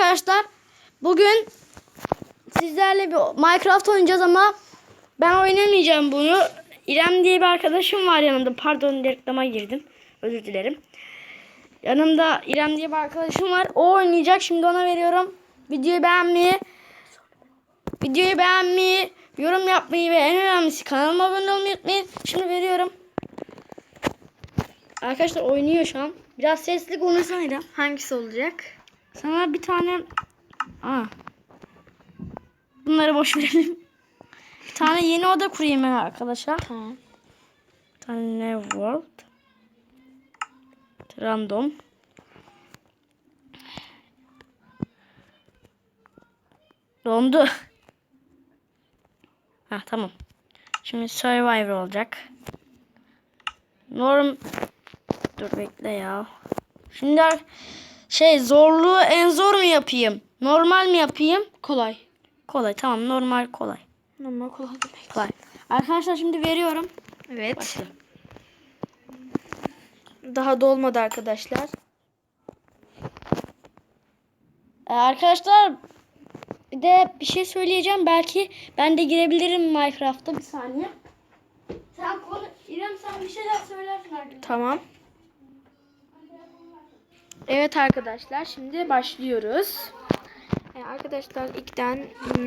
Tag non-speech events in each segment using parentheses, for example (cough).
arkadaşlar. Bugün sizlerle bir Minecraft oynayacağız ama ben oynamayacağım bunu. İrem diye bir arkadaşım var yanımda. Pardon reklama girdim. Özür dilerim. Yanımda İrem diye bir arkadaşım var. O oynayacak. Şimdi ona veriyorum. Videoyu beğenmeyi, videoyu beğenmeyi, yorum yapmayı ve en önemlisi kanalıma abone olmayı unutmayın. Şimdi veriyorum. Arkadaşlar oynuyor şu an. Biraz sesli konuşsana İrem. Hangisi olacak? Sana bir tane... Aa. Bunları boş verelim. Bir tane yeni oda kurayım ben arkadaşlar. Tamam. Bir tane world. Random. Dondu. (laughs) Ha tamam. Şimdi survivor olacak. Norm Dur bekle ya. Şimdi şey zorluğu en zor mu yapayım? Normal mi yapayım? Kolay. Kolay tamam normal kolay. Normal kolay demek. Kolay. Arkadaşlar şimdi veriyorum. Evet. Başla. Daha dolmadı arkadaşlar. Ee, arkadaşlar bir de bir şey söyleyeceğim. Belki ben de girebilirim Minecraft'ta. Bir saniye. Sen konu İrem sen bir şeyler söylersin arkadaşlar. Tamam. Evet arkadaşlar şimdi başlıyoruz. Ee, arkadaşlar ilkten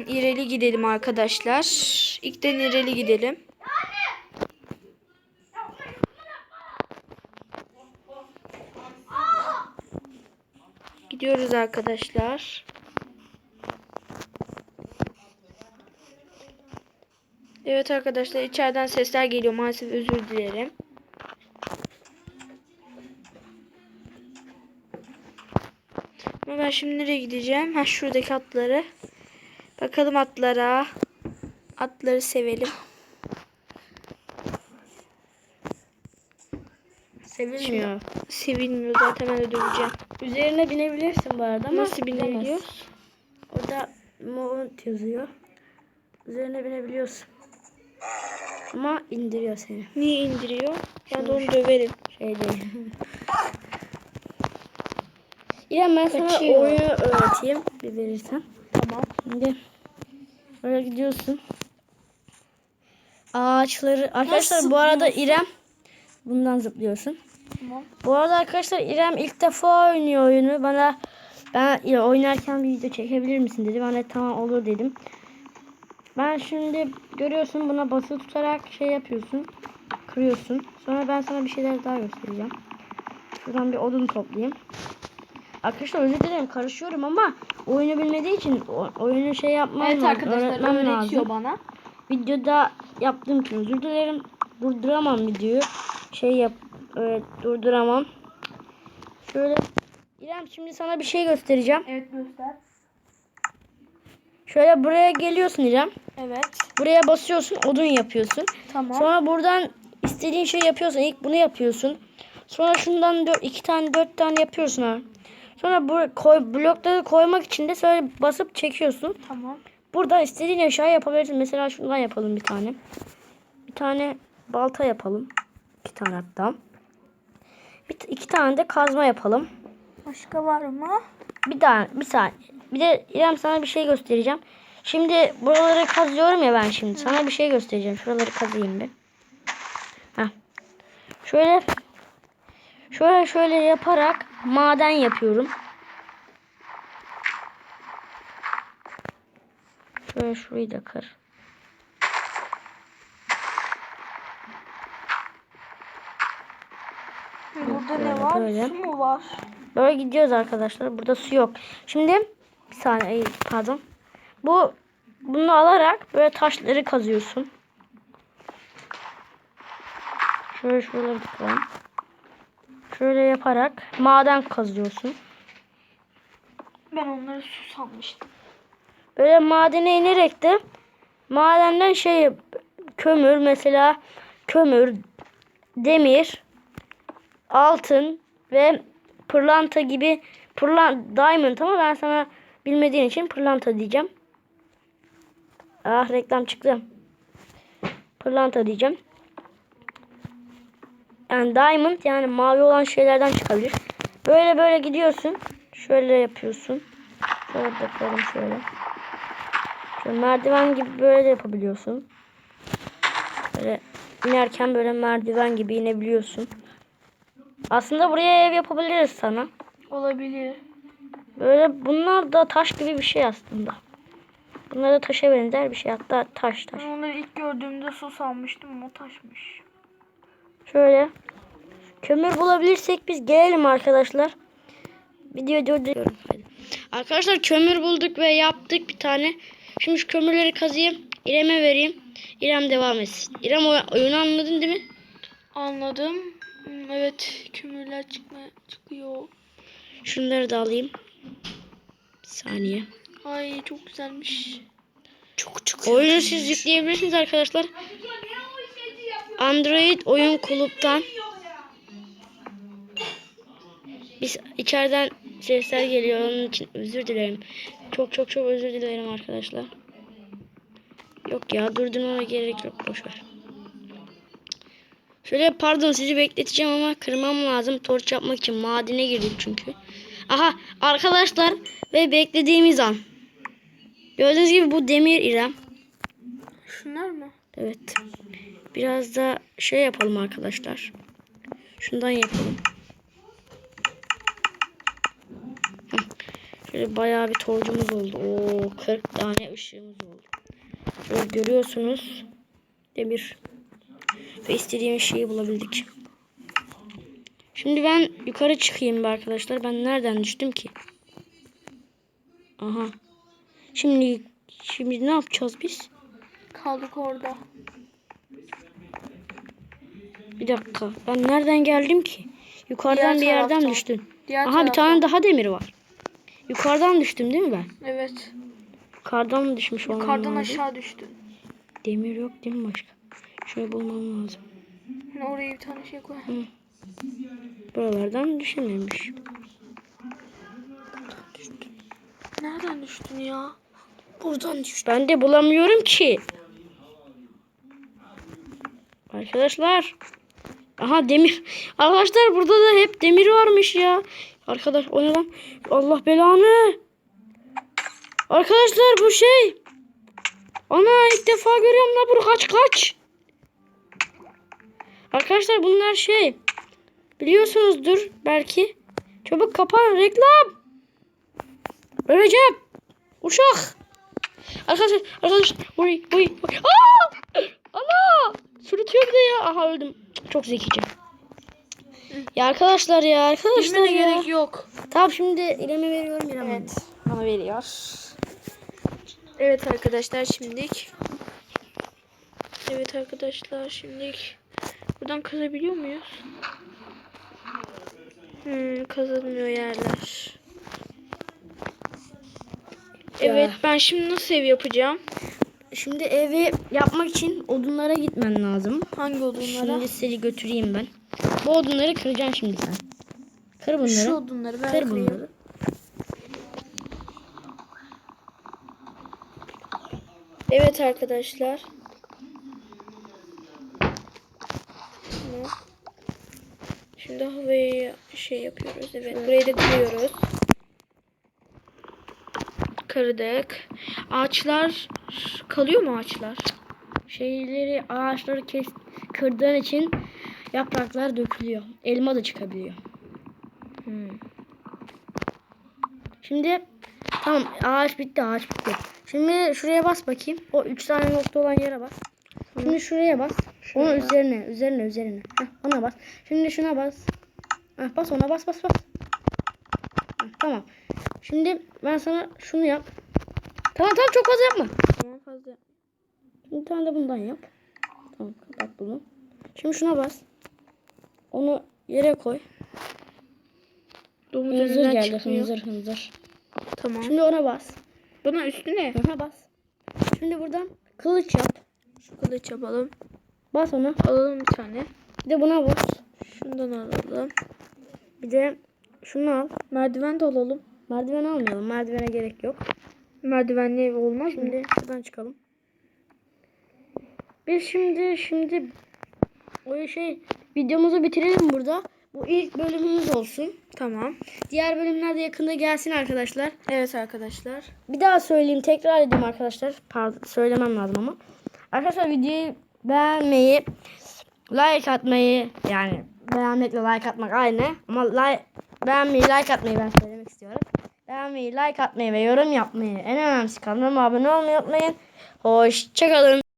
ileri gidelim arkadaşlar. İlkten ileri gidelim. Gidiyoruz arkadaşlar. Evet arkadaşlar içeriden sesler geliyor maalesef özür dilerim. Ben şimdi nereye gideceğim? Ha şuradaki atları. Bakalım atlara. Atları sevelim. Sevilmiyor. Sevilmiyor zaten ben de döveceğim. Üzerine binebilirsin bu arada ama Nasıl binebiliyoruz? Orada mount yazıyor. Üzerine binebiliyorsun. Ama indiriyor seni. Niye indiriyor? Ben de onu döverim. Şey değil. (laughs) İrem ben sana Kaçıyor. oyunu öğreteyim. Bir verirsen. Tamam. Şimdi böyle gidiyorsun. Ağaçları. Arkadaşlar Nasıl bu arada İrem bundan zıplıyorsun. Tamam. Bu arada arkadaşlar İrem ilk defa oynuyor oyunu. Bana ben ya oynarken bir video çekebilir misin dedi. Ben de tamam olur dedim. Ben şimdi görüyorsun buna basılı tutarak şey yapıyorsun. Kırıyorsun. Sonra ben sana bir şeyler daha göstereceğim. Şuradan bir odun toplayayım. Arkadaşlar özür dilerim karışıyorum ama oyunu bilmediği için oyunu şey yapmam Evet arkadaşlar öğretmem öğretiyor lazım. bana. Videoda yaptığım için özür dilerim. Durduramam videoyu. Şey yap evet, durduramam. Şöyle İrem şimdi sana bir şey göstereceğim. Evet göster. Şöyle buraya geliyorsun İrem. Evet. Buraya basıyorsun, odun yapıyorsun. Tamam. Sonra buradan istediğin şey yapıyorsun. İlk bunu yapıyorsun. Sonra şundan dört, iki tane, dört tane yapıyorsun ha. Sonra bu koy, blokları koymak için de şöyle basıp çekiyorsun. Tamam. Burada istediğin eşya yapabilirsin. Mesela şundan yapalım bir tane. Bir tane balta yapalım. İki tane hatta. Bir, iki tane de kazma yapalım. Başka var mı? Bir tane, bir saniye. Bir de İrem sana bir şey göstereceğim. Şimdi buraları kazıyorum ya ben şimdi. Sana bir şey göstereceğim. Şuraları kazıyım bir. Heh. Şöyle şöyle şöyle yaparak maden yapıyorum. Şöyle şurayı da kır. Burada Böyle, ne var? böyle. Su mu var? Böyle gidiyoruz arkadaşlar. Burada su yok. Şimdi bir saniye pardon. Bu bunu alarak böyle taşları kazıyorsun. Şöyle şuraları tıklayalım. Şöyle yaparak maden kazıyorsun. Ben onları su sanmıştım. Böyle madene inerek de madenden şey kömür mesela kömür, demir, altın ve pırlanta gibi pırlan diamond ama ben sana bilmediğin için pırlanta diyeceğim. Ah reklam çıktı. Pırlanta diyeceğim. Yani diamond yani mavi olan şeylerden çıkabilir. Böyle böyle gidiyorsun. Şöyle yapıyorsun. Şöyle yapalım şöyle. Şöyle merdiven gibi böyle de yapabiliyorsun. Böyle inerken böyle merdiven gibi inebiliyorsun. Aslında buraya ev yapabiliriz sana. Olabilir. Böyle bunlar da taş gibi bir şey aslında. Bunlar da taşa benzer bir şey. Hatta taş taş. Ben onları ilk gördüğümde su sanmıştım ama taşmış. Şöyle. Kömür bulabilirsek biz gelelim arkadaşlar. Video durduruyorum. Arkadaşlar kömür bulduk ve yaptık bir tane. Şimdi şu kömürleri kazıyım. İrem'e vereyim. İrem devam etsin. İrem oy- oyunu anladın değil mi? Anladım. Hmm, Evet kömürler çıkma, çıkıyor. Şunları da alayım. Bir saniye. Ay çok güzelmiş. Çok çok. Oyunu siz yükleyebilirsiniz arkadaşlar. Android oyun kulüpten. Biz içeriden sesler geliyor onun için özür dilerim. Çok çok çok özür dilerim arkadaşlar. Yok ya durdurmama gerek yok boş ver. Şöyle pardon sizi bekleteceğim ama kırmam lazım torç yapmak için madene girdik çünkü. Aha arkadaşlar ve beklediğimiz an. Gördüğünüz gibi bu demir İrem. Şunlar mı? Evet. Biraz da şey yapalım arkadaşlar. Şundan yapalım. Şöyle bayağı bir torcumuz oldu. Oo 40 tane ışığımız oldu. Şöyle görüyorsunuz. Demir. Ve istediğimiz şeyi bulabildik. Şimdi ben yukarı çıkayım arkadaşlar. Ben nereden düştüm ki? Aha. Şimdi şimdi ne yapacağız biz? Kaldık orada. Bir dakika. Ben nereden geldim ki? Yukarıdan Diğer bir yerden taraftan. düştün. Diğer Aha bir taraftan. tane daha demir var. Yukarıdan düştüm değil mi ben? Evet. Yukarıdan mı düşmüş olmam Yukarıdan lazım? aşağı düştün. Demir yok değil mi başka? Şöyle bulmam lazım. Oraya bir tane şey koy. Buralardan düşememiş. Nereden düştün ya? Buradan düştüm. Ben de bulamıyorum ki. Arkadaşlar. Aha demir. Arkadaşlar burada da hep demir varmış ya. Arkadaş o ne lan? Allah belanı. Arkadaşlar bu şey. Ana ilk defa görüyorum la bunu kaç kaç. Arkadaşlar bunlar şey. Biliyorsunuzdur belki. Çabuk kapan reklam. Öleceğim. Uşak. Arkadaşlar arkadaşlar. Uy uy. uy. Aa! Ana! Sürütüyor bir de ya. Aha öldüm. Çok zekice. Ya arkadaşlar ya arkadaşlar Bilmene ya. gerek yok. Tamam şimdi İrem'e veriyorum İrem'e. Evet. Bana veriyor. Evet arkadaşlar şimdilik. Evet arkadaşlar şimdilik. Buradan kazabiliyor muyuz? Hmm, kazanmıyor yerler. Evet ben şimdi nasıl ev yapacağım? Şimdi evi yapmak için odunlara gitmen lazım. Hangi odunlara? Şimdi seni götüreyim ben. Bu odunları kıracaksın şimdi sen. Kır bunları. Şu odunları ben Kır kırayım. bunları. Evet arkadaşlar. Şimdi havayı şey yapıyoruz. Evet burayı da kırıyoruz. Kırdık. Ağaçlar kalıyor mu ağaçlar? Şeyleri ağaçları kes kırdığın için yapraklar dökülüyor. Elma da çıkabiliyor. Hmm. Şimdi tamam ağaç bitti ağaç bitti. Şimdi şuraya bas bakayım. O üç tane nokta olan yere bas. Şimdi şuraya bas. Onun Şuraya. üzerine üzerine üzerine. Heh, ona bas. Şimdi şuna bas. Heh, bas ona bas bas bas. Tamam. Şimdi ben sana şunu yap. Tamam tamam çok fazla yapma. Tamam fazla. Bir tane de bundan yap. Tamam kapat bunu. Şimdi şuna bas. Onu yere koy. Domuz Hınzır geldi çıkmıyor. hınzır hınzır. Tamam. Şimdi ona bas. Buna üstüne Ona bas. Şimdi buradan kılıç yap. şu kılıç yapalım. Bas ona. Alalım bir tane. Bir de buna bas. Şundan alalım. Bir de şunu al. Merdiven de alalım. Merdiven almayalım. Merdivene gerek yok. Merdivenli ev olmaz mı? Şimdi şuradan çıkalım. Biz şimdi şimdi o şey videomuzu bitirelim burada. Bu ilk bölümümüz olsun. Tamam. Diğer bölümler de yakında gelsin arkadaşlar. Evet arkadaşlar. Bir daha söyleyeyim tekrar edeyim arkadaşlar. Pardon söylemem lazım ama. Arkadaşlar videoyu beğenmeyi, like atmayı yani beğenmekle like atmak aynı ama like beğenmeyi, like atmayı ben söylemek istiyorum. Beğenmeyi, like atmayı ve yorum yapmayı en önemlisi kanalıma abone olmayı unutmayın. Hoşçakalın.